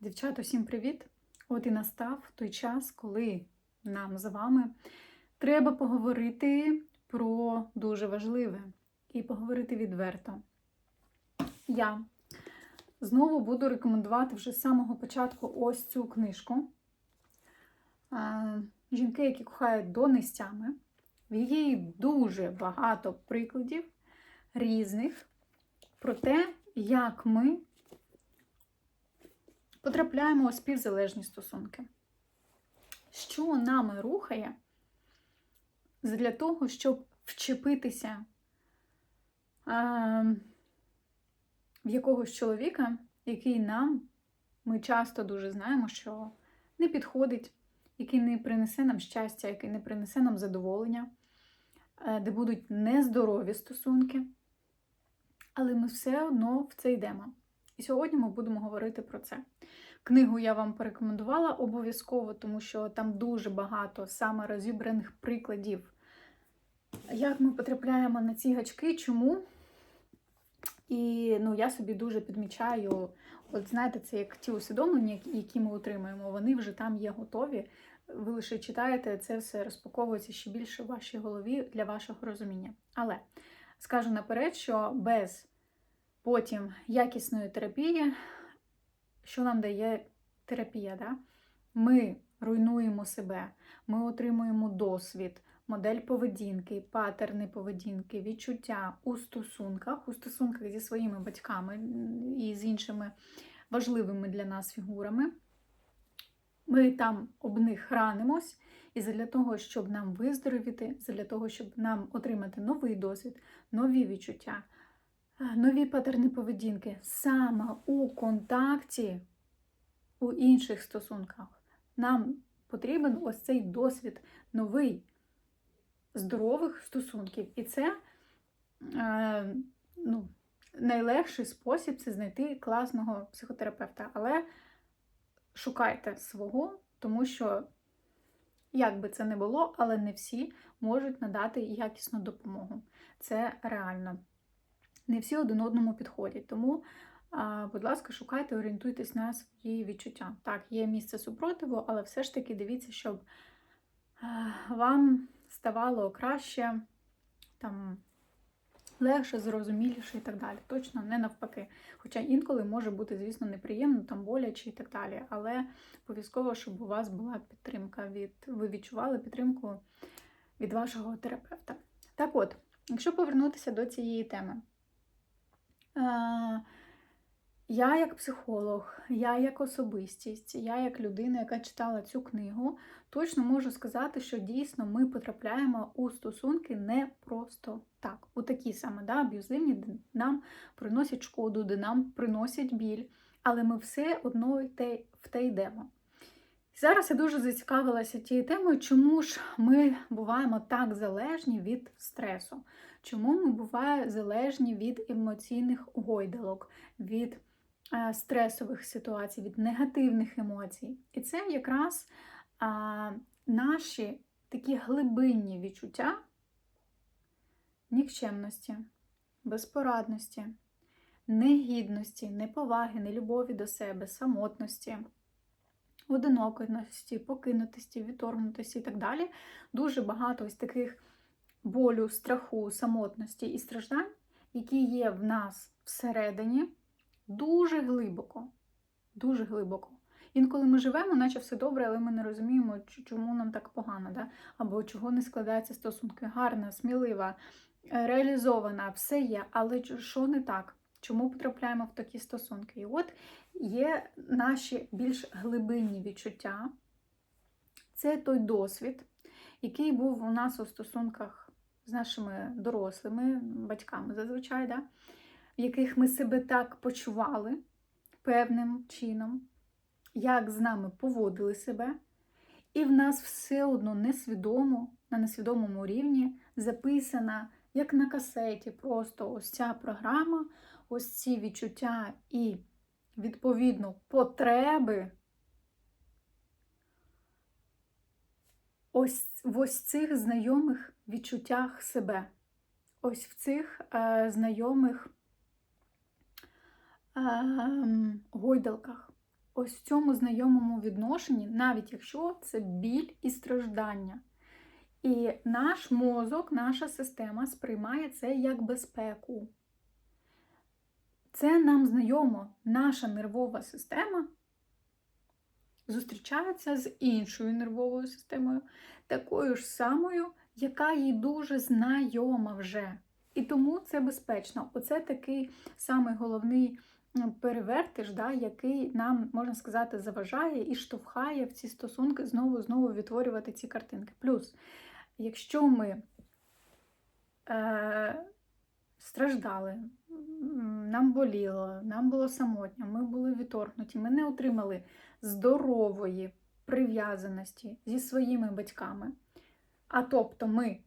Дівчата, всім привіт! От і настав той час, коли нам з вами треба поговорити про дуже важливе і поговорити відверто. Я знову буду рекомендувати вже з самого початку ось цю книжку. Жінки, які кохають донестями. В її дуже багато прикладів різних про те, як ми потрапляємо у співзалежні стосунки. Що нами рухає для того, щоб вчепитися в якогось чоловіка, який нам, ми часто дуже знаємо, що не підходить, який не принесе нам щастя, який не принесе нам задоволення, е, де будуть нездорові стосунки. Але ми все одно в це йдемо. І сьогодні ми будемо говорити про це. Книгу я вам порекомендувала обов'язково, тому що там дуже багато саме розібраних прикладів, як ми потрапляємо на ці гачки, чому. І ну, я собі дуже підмічаю, от знаєте, це як ті усвідомлення, які ми отримуємо, вони вже там є готові. Ви лише читаєте, це все розпаковується ще більше в вашій голові для вашого розуміння. Але скажу наперед, що без потім якісної терапії, що нам дає терапія? Да? Ми руйнуємо себе, ми отримуємо досвід, модель поведінки, патерни поведінки, відчуття у стосунках, у стосунках зі своїми батьками і з іншими важливими для нас фігурами. Ми там об них ранимось, і для того, щоб нам виздоровіти, для того, щоб нам отримати новий досвід, нові відчуття, нові патерни поведінки саме у контакті у інших стосунках. Нам потрібен ось цей досвід новий здорових стосунків. І це е, ну, найлегший спосіб це знайти класного психотерапевта. Але шукайте свого, тому що, як би це не було, але не всі можуть надати якісну допомогу. Це реально. Не всі один одному підходять. Тому, будь ласка, шукайте, орієнтуйтесь на свої відчуття. Так, є місце супротиву, але все ж таки дивіться, щоб вам ставало краще, там, легше, зрозуміліше і так далі. Точно не навпаки. Хоча інколи може бути, звісно, неприємно, там боляче і так далі. Але обов'язково, щоб у вас була підтримка від, ви відчували підтримку від вашого терапевта. Так от, якщо повернутися до цієї теми. Я як психолог, я як особистість, я як людина, яка читала цю книгу, точно можу сказати, що дійсно ми потрапляємо у стосунки не просто так. У такі саме да, аб'юзивні, де нам приносять шкоду, де нам приносять біль, але ми все одно в те йдемо. Зараз я дуже зацікавилася тією темою, чому ж ми буваємо так залежні від стресу, чому ми буваємо залежні від емоційних гойдалок, від е, стресових ситуацій, від негативних емоцій. І це якраз а, наші такі глибинні відчуття нікчемності, безпорадності, негідності, неповаги, нелюбові до себе, самотності одинокості, покинутості, відторгнутості і так далі. Дуже багато ось таких болю, страху, самотності і страждань, які є в нас всередині, дуже глибоко. Дуже глибоко. Інколи ми живемо, наче все добре, але ми не розуміємо, чому нам так погано, да? або чого не складаються стосунки. Гарна, смілива, е, реалізована, все є, але що не так? Чому потрапляємо в такі стосунки? І от є наші більш глибинні відчуття. Це той досвід, який був у нас у стосунках з нашими дорослими батьками зазвичай, да? в яких ми себе так почували певним чином, як з нами поводили себе. І в нас все одно несвідомо, на несвідомому рівні записана, як на касеті, просто ось ця програма, ось ці відчуття і відповідно потреби ось в ось цих знайомих відчуттях себе, ось в цих е, знайомих е, гойдалках, ось в цьому знайомому відношенні, навіть якщо це біль і страждання. І наш мозок, наша система сприймає це як безпеку. Це нам знайомо, наша нервова система зустрічається з іншою нервовою системою, такою ж самою, яка їй дуже знайома вже. І тому це безпечно. Оце такий самий головний перевертиш, да, який нам, можна сказати, заважає і штовхає в ці стосунки знову знову відтворювати ці картинки. Плюс, якщо ми е, страждали, нам боліло, нам було самотньо, ми були відторгнуті, ми не отримали здорової прив'язаності зі своїми батьками. А тобто ми,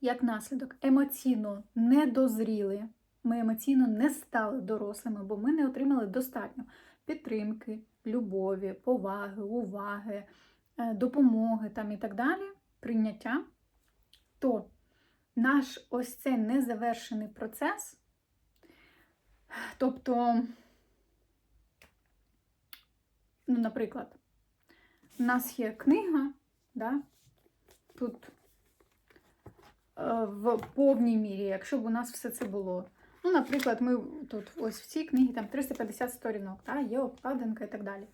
як наслідок, емоційно не дозріли, ми емоційно не стали дорослими, бо ми не отримали достатньо підтримки, любові, поваги, уваги, е, допомоги там і так далі, прийняття, то наш ось цей незавершений процес, тобто, ну, наприклад, у нас є книга, да, тут е, в повній мірі, якщо б у нас все це було. Ну, наприклад, ми тут ось в цій книгі там 350 сторінок, та, є обкладинка і так далі.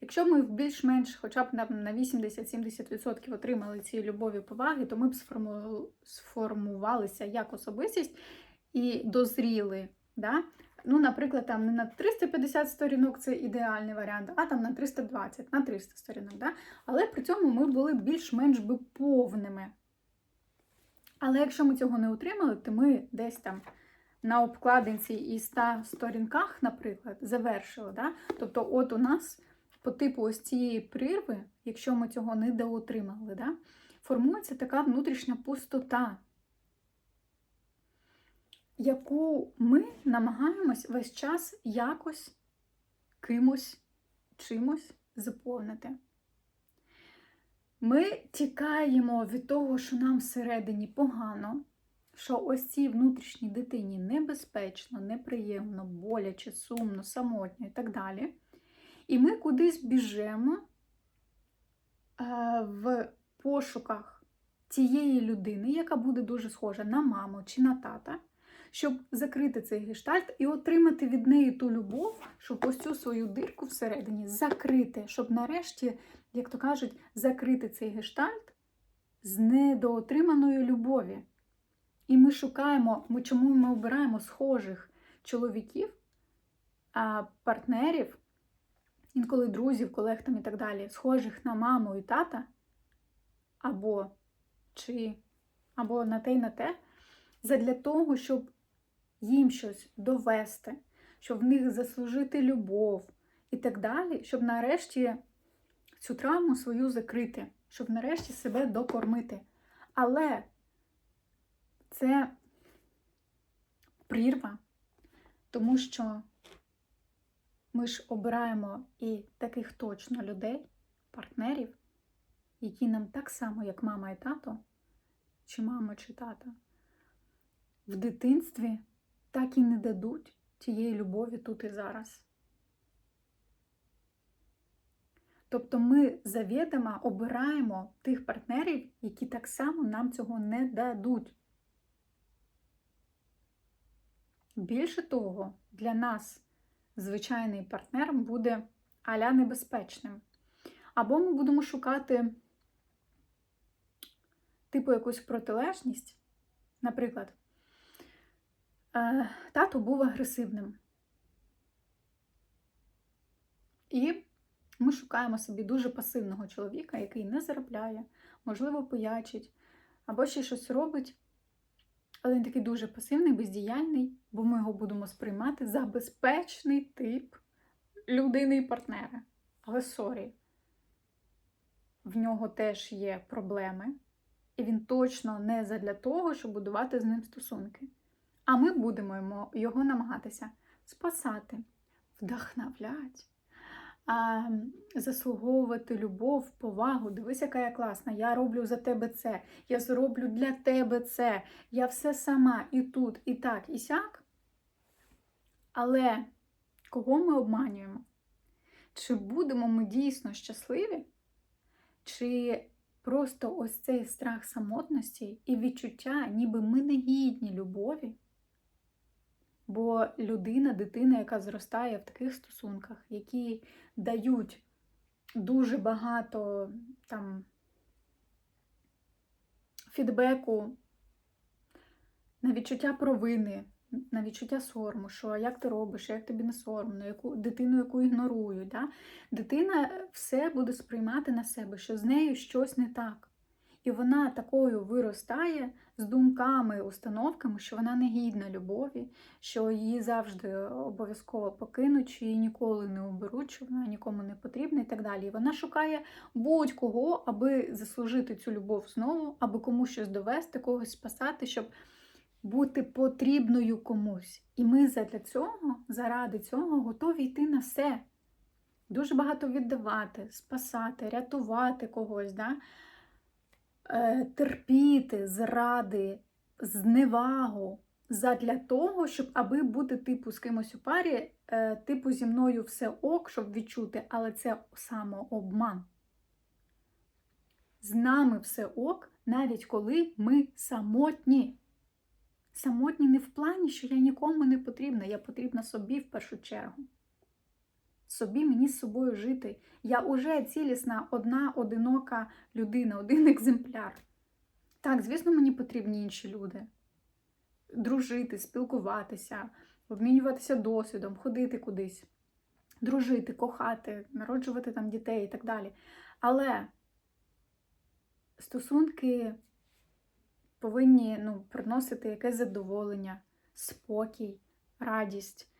Якщо ми більш-менш хоча б на 80-70% отримали цієї любові поваги, то ми б сформувалися як особистість і дозріли. Да? Ну, Наприклад, там не на 350 сторінок це ідеальний варіант, а там на 320, на 300 сторінок. Да? Але при цьому ми були більш-менш би повними. Але якщо ми цього не отримали, то ми десь там на обкладинці і 100 сторінках, наприклад, завершили. Да? Тобто, от у нас по типу ось цієї прірви, якщо ми цього не доотримали, да? формується така внутрішня пустота, яку ми намагаємось весь час якось кимось, чимось заповнити. Ми тікаємо від того, що нам всередині погано, що ось цій внутрішній дитині небезпечно, неприємно, боляче, сумно, самотньо і так далі. І ми кудись біжемо е, в пошуках тієї людини, яка буде дуже схожа на маму чи на тата, щоб закрити цей гештальт і отримати від неї ту любов, щоб ось цю свою дирку всередині закрити, щоб нарешті, як то кажуть, закрити цей гештальт з недоотриманої любові. І ми шукаємо, ми чому ми обираємо схожих чоловіків, партнерів, інколи друзів, колег там і так далі, схожих на маму і тата, або чи, або на те й на те, задля того, щоб їм щось довести, щоб в них заслужити любов і так далі, щоб нарешті цю травму свою закрити, щоб нарешті себе докормити. Але це прірва, тому що ми ж обираємо і таких точно людей, партнерів, які нам так само, як мама і тато, чи мама чи тата, в дитинстві так і не дадуть тієї любові тут і зараз. Тобто ми завідомо обираємо тих партнерів, які так само нам цього не дадуть. Більше того, для нас звичайний партнер буде аля небезпечним. Або ми будемо шукати типу якусь протилежність. Наприклад, тато був агресивним. І ми шукаємо собі дуже пасивного чоловіка, який не заробляє, можливо, поячить, або ще щось робить, але він такий дуже пасивний, бездіяльний, бо ми його будемо сприймати за безпечний тип людини і партнера. Але сорі, в нього теж є проблеми, і він точно не задля того, щоб будувати з ним стосунки. А ми будемо його намагатися спасати, вдохновляти заслуговувати любов, повагу. Дивись, яка я класна. Я роблю за тебе це, я зроблю для тебе це. Я все сама і тут, і так, і сяк. Але кого ми обманюємо? Чи будемо ми дійсно щасливі? Чи просто ось цей страх самотності і відчуття, ніби ми не гідні любові? Бо людина, дитина, яка зростає в таких стосунках, які дають дуже багато там фідбеку на відчуття провини, на відчуття сорому, що як ти робиш, як тобі не соромно, яку дитину, яку ігнорують. Да? Дитина все буде сприймати на себе, що з нею щось не так. І вона такою виростає з думками, установками, що вона не гідна любові, що її завжди обов'язково покинуть, що її ніколи не оберуть, що вона нікому не потрібна і так далі. І вона шукає будь-кого, аби заслужити цю любов знову, аби комусь щось довести, когось спасати, щоб бути потрібною комусь. І ми задля цього, заради цього, готові йти на все. Дуже багато віддавати, спасати, рятувати когось. Да? Е, терпіти зради, зневагу задля того, щоб аби бути типу з кимось у парі, е, типу зі мною все ок, щоб відчути, але це самообман. З нами все ок, навіть коли ми самотні. Самотні не в плані, що я нікому не потрібна, я потрібна собі в першу чергу. Собі мені з собою жити. Я уже цілісна, одна одинока людина, один екземпляр. Так, звісно, мені потрібні інші люди. Дружити, спілкуватися, обмінюватися досвідом, ходити кудись, дружити, кохати, народжувати там дітей і так далі. Але стосунки повинні ну, приносити якесь задоволення, спокій, радість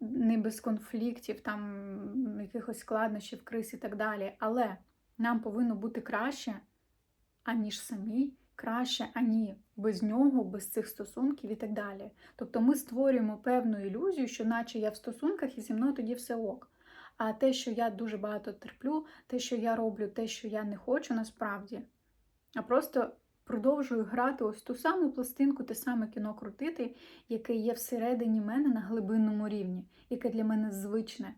не без конфліктів, там якихось складнощів, криз і так далі. Але нам повинно бути краще, аніж самі, краще, ані без нього, без цих стосунків і так далі. Тобто ми створюємо певну ілюзію, що наче я в стосунках і зі мною тоді все ок. А те, що я дуже багато терплю, те, що я роблю, те, що я не хочу насправді, а просто продовжую грати ось ту саму пластинку, те саме кіно крутити, яке є всередині мене на глибинному рівні, яке для мене звичне.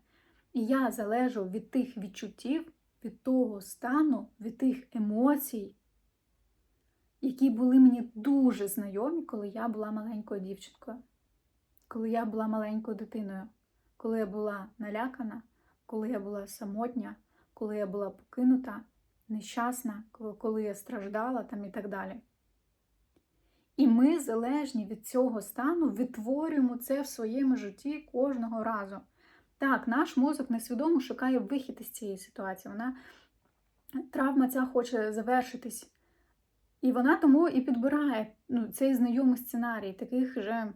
І я залежу від тих відчуттів, від того стану, від тих емоцій, які були мені дуже знайомі, коли я була маленькою дівчинкою, коли я була маленькою дитиною, коли я була налякана, коли я була самотня, коли я була покинута нещасна, коли я страждала там і так далі. І ми, залежні від цього стану, відтворюємо це в своєму житті кожного разу. Так, наш мозок несвідомо шукає вихід із цієї ситуації. Вона травма ця хоче завершитись. І вона тому і підбирає ну, цей знайомий сценарій, таких же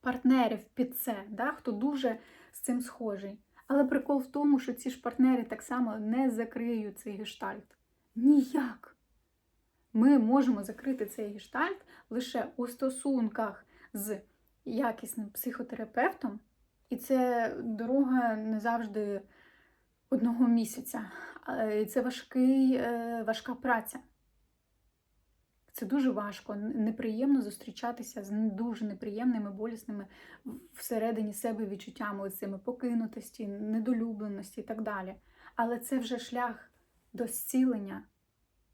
партнерів під це, да, хто дуже з цим схожий. Але прикол в тому, що ці ж партнери так само не закриють цей гештальт. Ніяк. Ми можемо закрити цей гештальт лише у стосунках з якісним психотерапевтом, і це дорога не завжди одного місяця. Це важкий, е, важка праця. Це дуже важко, неприємно зустрічатися з дуже неприємними, болісними всередині себе відчуттями, цими покинутості, недолюбленості і так далі. Але це вже шлях до зцілення,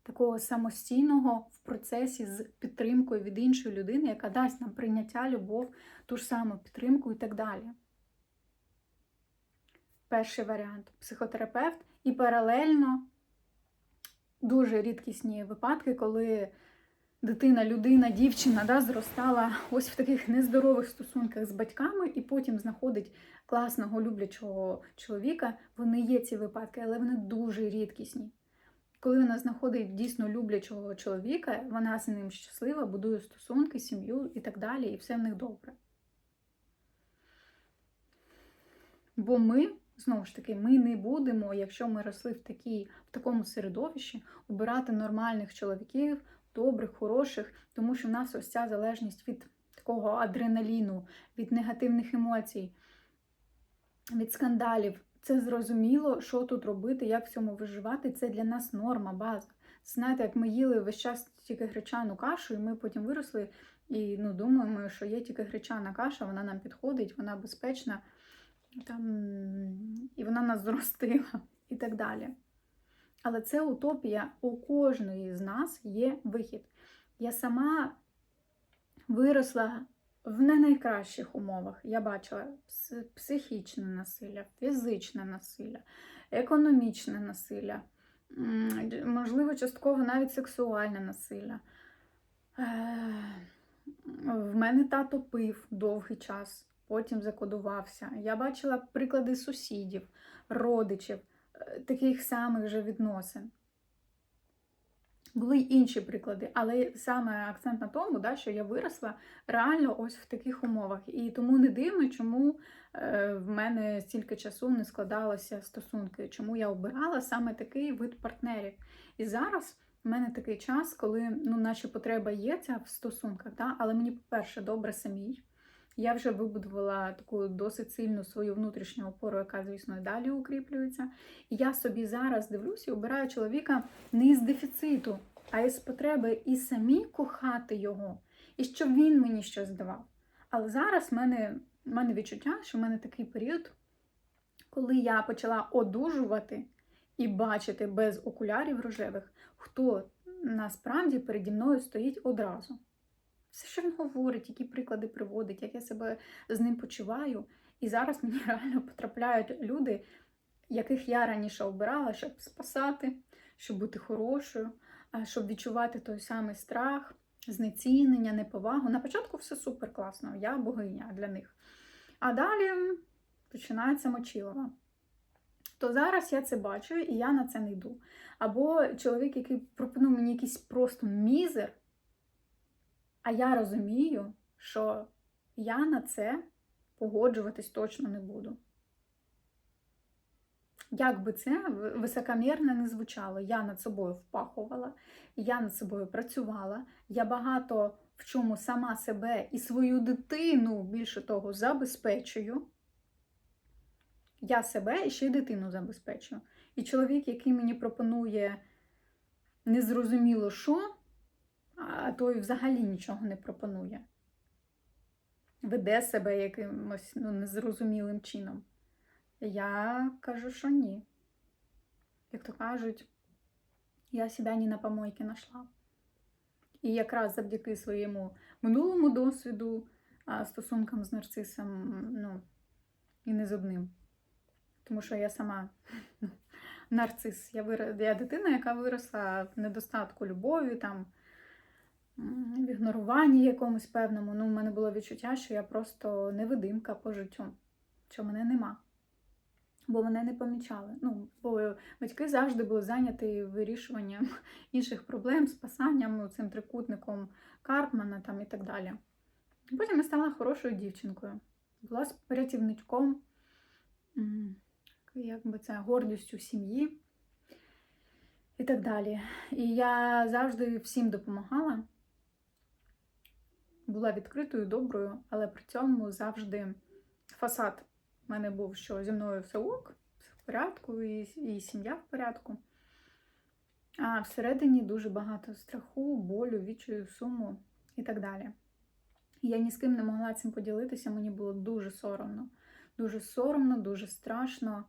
такого самостійного в процесі з підтримкою від іншої людини, яка дасть нам прийняття, любов, ту ж саму підтримку і так далі. Перший варіант психотерапевт, і паралельно дуже рідкісні випадки, коли дитина, людина, дівчина да, зростала ось в таких нездорових стосунках з батьками, і потім знаходить класного люблячого чоловіка. Вони є ці випадки, але вони дуже рідкісні. Коли вона знаходить дійсно люблячого чоловіка, вона з ним щаслива, будує стосунки, сім'ю і так далі, і все в них добре. Бо ми, знову ж таки, ми не будемо, якщо ми росли в такій, в такому середовищі, обирати нормальних чоловіків, добрих, хороших, тому що в нас ось ця залежність від такого адреналіну, від негативних емоцій, від скандалів. Це зрозуміло, що тут робити, як в цьому виживати. Це для нас норма, база. Знаєте, як ми їли весь час тільки гречану кашу, і ми потім виросли і ну, думаємо, що є тільки гречана каша, вона нам підходить, вона безпечна. там, і вона нас зростила і так далі. Але це утопія. У кожної з нас є вихід. Я сама виросла в не найкращих умовах. Я бачила психічне насилля, фізичне насилля, економічне насилля, можливо, частково навіть сексуальне насилля. В мене тато пив довгий час, потім закодувався. Я бачила приклади сусідів, родичів, таких самих же відносин. Були й інші приклади, але саме акцент на тому, да, що я виросла реально ось в таких умовах. І тому не дивно, чому е, в мене стільки часу не складалися стосунки, чому я обирала саме такий вид партнерів. І зараз в мене такий час, коли ну, наші потреба є ця в стосунках, да, але мені, по-перше, добре самій. Я вже вибудувала таку досить сильну свою внутрішню опору, яка, звісно, і далі укріплюється. І я собі зараз дивлюся і обираю чоловіка не із дефіциту, а із потреби і самі кохати його, і щоб він мені щось давав. Але зараз в мене, мене відчуття, що в мене такий період, коли я почала одужувати і бачити без окулярів рожевих, хто насправді переді мною стоїть одразу. Все, що він говорить, які приклади приводить, як я себе з ним почуваю. І зараз мені реально потрапляють люди, яких я раніше обирала, щоб спасати, щоб бути хорошою, щоб відчувати той самий страх, знецінення, неповагу. На початку все супер класно, я богиня для них. А далі починається мочилова. То зараз я це бачу і я на це не йду. Або чоловік, який пропонує мені якийсь просто мізер, а я розумію, що я на це погоджуватись точно не буду. Як би це високомірно не звучало, я над собою впахувала, я над собою працювала, я багато в чому сама себе і свою дитину, більше того, забезпечую. Я себе і ще й дитину забезпечую. І чоловік, який мені пропонує незрозуміло що, а той взагалі нічого не пропонує. Веде себе якимось ну, незрозумілим чином. Я кажу, що ні. Як то кажуть, я себе не на помойки знайшла. І якраз завдяки своєму минулому досвіду, стосункам з нарцисом, ну, і не з одним. Тому що я сама ну, нарцис. Я, я дитина, яка виросла в недостатку любові, там, в ігноруванні якомусь певному. Ну, в мене було відчуття, що я просто невидимка по життю, що мене нема. Бо мене не помічали. Ну, бо батьки завжди були зайняті вирішуванням інших проблем, спасанням ну, цим трикутником Карпмана там, і так далі. Потім я стала хорошою дівчинкою, була порятівничком, м, як би це, гордістю сім'ї і так далі. І я завжди всім допомагала, була відкритою, доброю, але при цьому завжди фасад в мене був, що зі мною все ок, все в порядку, і, і сім'я в порядку. А всередині дуже багато страху, болю, відчаю, суму і так далі. Я ні з ким не могла цим поділитися, мені було дуже соромно. Дуже соромно, дуже страшно,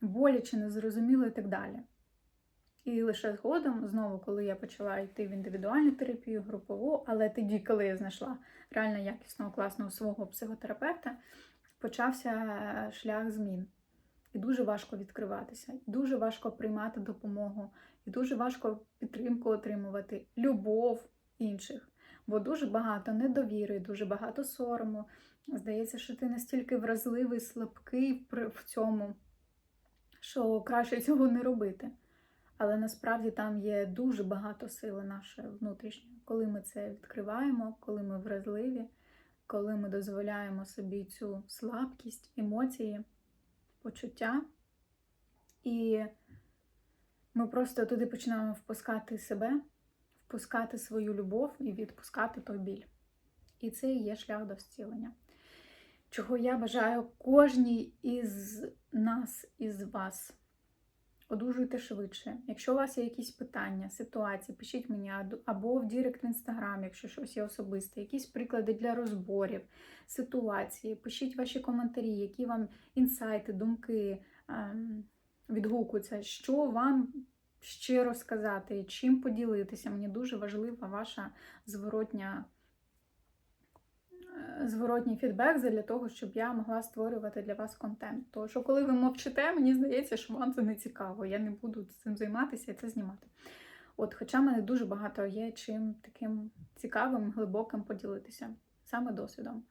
боляче, незрозуміло і так далі. І лише згодом, знову, коли я почала йти в індивідуальну терапію, групову, але тоді, коли я знайшла реально якісного, класного свого психотерапевта, почався е, шлях змін. І дуже важко відкриватися, і дуже важко приймати допомогу, і дуже важко підтримку отримувати, любов інших. Бо дуже багато недовіри, дуже багато сорому. Здається, що ти настільки вразливий, слабкий в цьому, що краще цього не робити. Але насправді там є дуже багато сили нашої внутрішньої, коли ми це відкриваємо, коли ми вразливі, коли ми дозволяємо собі цю слабкість, емоції, почуття. І ми просто туди починаємо впускати себе, впускати свою любов і відпускати той біль. І це і є шлях до зцілення. Чого я бажаю кожній із нас, із вас. Одужуйте швидше. Якщо у вас є якісь питання, ситуації, пишіть мені або в Дірект в інстаграм, якщо щось є особисте, якісь приклади для розборів, ситуації. Пишіть ваші коментарі, які вам інсайти, думки ем, відгукуються, що вам ще розказати, чим поділитися. Мені дуже важлива ваша зворотня. Е, Зворотній фідбек для того, щоб я могла створювати для вас контент. Тому що коли ви мовчите, мені здається, що вам це не цікаво. Я не буду цим займатися і це знімати. От, хоча мене дуже багато є чим таким цікавим, глибоким поділитися, саме досвідом.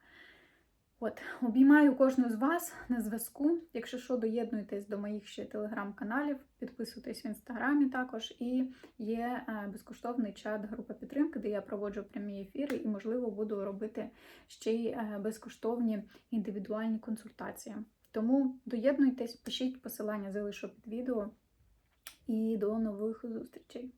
От, обіймаю кожну з вас на зв'язку. Якщо що, доєднуйтесь до моїх ще телеграм-каналів, підписуйтесь в інстаграмі також. І є е, безкоштовний чат група підтримки, де я проводжу прямі ефіри і, можливо, буду робити ще й е, безкоштовні індивідуальні консультації. Тому доєднуйтесь, пишіть посилання, залишу під відео. І до нових зустрічей!